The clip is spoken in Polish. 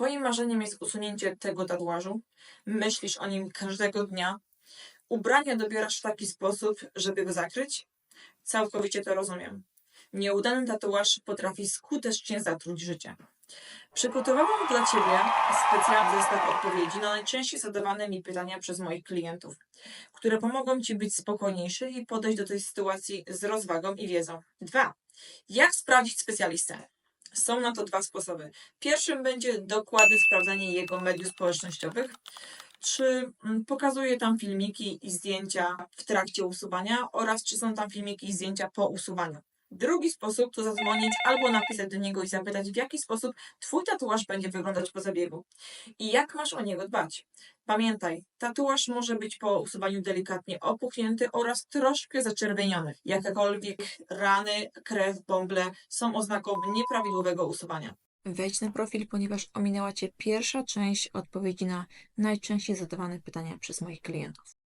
Twoim marzeniem jest usunięcie tego tatuażu? Myślisz o nim każdego dnia? Ubrania dobierasz w taki sposób, żeby go zakryć? Całkowicie to rozumiem. Nieudany tatuaż potrafi skutecznie zatruć życie. Przygotowałam dla Ciebie specjalny zestaw odpowiedzi na najczęściej zadawane mi pytania przez moich klientów, które pomogą Ci być spokojniejszy i podejść do tej sytuacji z rozwagą i wiedzą. Dwa. Jak sprawdzić specjalistę? Są na to dwa sposoby. Pierwszym będzie dokładne sprawdzenie jego mediów społecznościowych. Czy mm, pokazuje tam filmiki i zdjęcia w trakcie usuwania oraz czy są tam filmiki i zdjęcia po usuwaniu. Drugi sposób to zadzwonić albo napisać do niego i zapytać, w jaki sposób Twój tatuaż będzie wyglądać po zabiegu i jak masz o niego dbać. Pamiętaj, tatuaż może być po usuwaniu delikatnie opuchnięty oraz troszkę zaczerwieniony. Jakiekolwiek rany, krew, bąble są oznaką nieprawidłowego usuwania. Wejdź na profil, ponieważ ominęła Cię pierwsza część odpowiedzi na najczęściej zadawane pytania przez moich klientów.